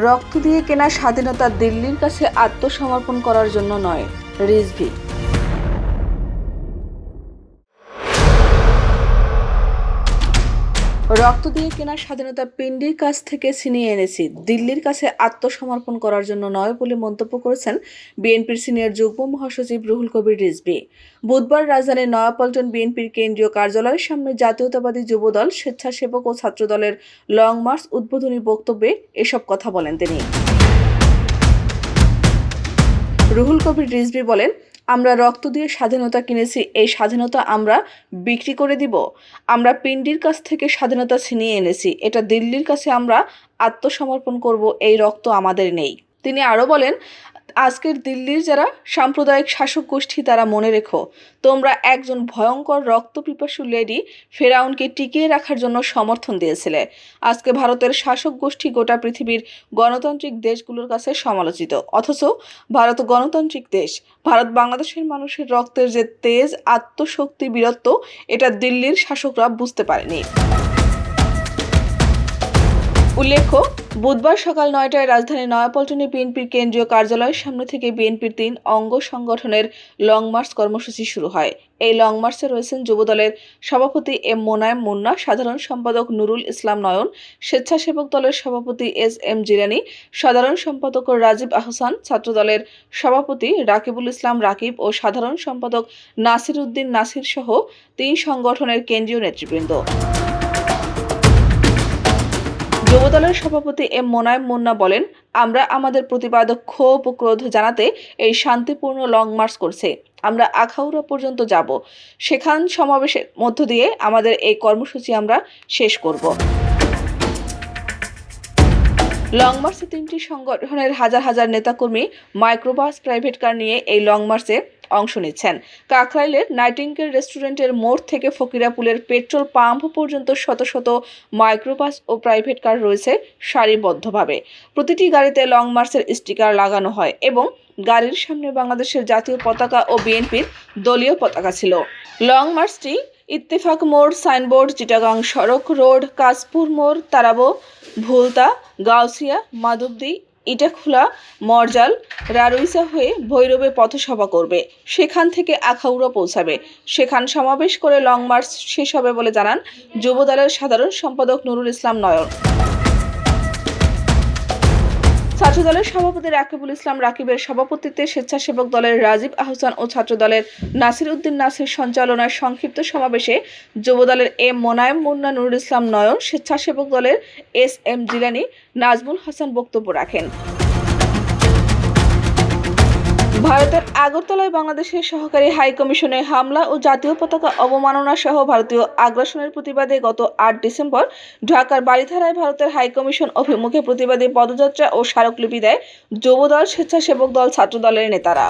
রক্ত দিয়ে কেনা স্বাধীনতা দিল্লির কাছে আত্মসমর্পণ করার জন্য নয় রিজভি। রক্ত দিয়ে কেনা স্বাধীনতা পিন্ডির কাছ থেকে ছিনিয়ে এনেছি। দিল্লির কাছে আত্মসমর্পণ করার জন্য নয় বলে মন্তব্য করেছেন বিএনপির সিনিয়র যুগ্ম মহাসচিব রুহুল কবির রিজভি। বুধবার রাজধানীর নয়াপল্টন বিএনপির কেন্দ্রীয় কার্যালয়ের সামনে জাতীয়তাবাদী যুবদল, স্বেচ্ছাসেবক ও ছাত্রদলের লং মার্চ উদ্বোধনী বক্তব্যে এসব কথা বলেন তিনি। রুহুল কবির রিজভি বলেন আমরা রক্ত দিয়ে স্বাধীনতা কিনেছি, এই স্বাধীনতা আমরা বিক্রি করে দিব। আমরা পিন্ডির কাছ থেকে স্বাধীনতা ছিনিয়ে এনেছি, এটা দিল্লির কাছে আমরা আত্মসমর্পণ করব, এই রক্ত আমাদের নেই। তিনি আরও বলেন আজকের দিল্লির যারা সাম্প্রদায়িক শাসক গোষ্ঠী, তারা মনে রেখো, তোমরা একজন ভয়ঙ্কর রক্তপিপাসু লেডি ফেরাউনকে টিকিয়ে রাখার জন্য সমর্থন দিয়েছিলে। আজকে ভারতের শাসক গোষ্ঠী গোটা পৃথিবীর গণতান্ত্রিক দেশগুলোর কাছে সমালোচিত। অথচ ভারত গণতান্ত্রিক দেশ। ভারত বাংলাদেশের মানুষের রক্তের যে তেজ, আত্মশক্তি, বীরত্ব, এটা দিল্লির শাসকরা বুঝতে পারেনি। উল্লেখ্য, বুধবার সকাল নয়টায় রাজধানীর নয়াপল্টনে বিএনপির কেন্দ্রীয় কার্যালয়ের সামনে থেকে বিএনপির তিন অঙ্গ সংগঠনের লং মার্চ কর্মসূচি শুরু হয়। এই লং মার্চে রয়েছেন যুবদলের সভাপতি এম মোনায়েম মুন্না, সাধারণ সম্পাদক নুরুল ইসলাম নয়ন, স্বেচ্ছাসেবক দলের সভাপতি এস এম জিরানি, সাধারণ সম্পাদক রাজীব আহসান, ছাত্রদলের সভাপতি রাকিবুল ইসলাম রাকিব ও সাধারণ সম্পাদক নাসির উদ্দিন নাসির সহ তিন সংগঠনের কেন্দ্রীয় নেতৃবৃন্দ। যুবদলের সভাপতি এম মোনায়েম মুন্না বলেন, আমরা আমাদের প্রতিবাদ ক্ষোভ ও ক্রোধ জানাতে এই শান্তিপূর্ণ লং মার্চ করছে। আমরা আখাউড়া পর্যন্ত যাব। সেখান সমাবেশের মধ্য দিয়ে আমাদের এই কর্মসূচি আমরা শেষ করব। লং মার্চে তিনটি সংগঠনের হাজার হাজার নেতাকর্মী মাইক্রোবাস প্রাইভেট কার নিয়ে এই লং মার্চে অংশ নিচ্ছেন। কাকরাইলের নাইটিঙ্গেল রেস্টুরেন্টের মোড় থেকে ফকিরাপুলের পেট্রোল পাম্প পর্যন্ত শত শত মাইক্রোবাস ও প্রাইভেট কার রয়েছে সারিবদ্ধভাবে। প্রতিটি গাড়িতে লং মার্চের স্টিকার লাগানো হয় এবং গাড়ির সামনে বাংলাদেশের জাতীয় পতাকা ও বিএনপির দলীয় পতাকা ছিল। লং মার্চটি ইত্তেফাক মোড়, সাইনবোর্ড, চিটাগাং সড়ক, রোড, কাশপুর মোড়, তারাবো, ভুলতা, গাউসিয়া, মাধবদী ইটাখোলা মরজাল, রারুইসা হয়ে ভৈরবে পথসভা করবে। সেখান থেকে আখাউড়া পৌঁছাবে। সেখান সমাবেশ করে লং মার্চ শেষ হবে বলে জানান যুবদলের সাধারণ সম্পাদক নুরুল ইসলাম নয়ন। ছাত্রদলের সভাপতি রাকিবুল ইসলাম রাকিবের সভাপতিত্বে স্বেচ্ছাসেবক দলের রাজীব আহসান ও ছাত্রদলের নাসির উদ্দিন নাসির সঞ্চালনায় সংক্ষিপ্ত সমাবেশে যুবদলের এম মোনায়েম মুন্না নুরুল ইসলাম নয়ন, স্বেচ্ছাসেবক দলের এস এম জিলানি, নাজমুল হাসান বক্তব্য রাখেন। ভারতের আগরতলায় বাংলাদেশের সহকারী হাই কমিশনে হামলা ও জাতীয় পতাকা অবমাননা সহ ভারতীয় আগ্রাসনের প্রতিবাদে গত আট ডিসেম্বর ঢাকার বাড়িধারায় ভারতের হাই কমিশন অভিমুখে প্রতিবাদী পদযাত্রা ও স্মারকলিপি দেয় যুবদল, স্বেচ্ছাসেবক দল, ছাত্রদলের নেতারা।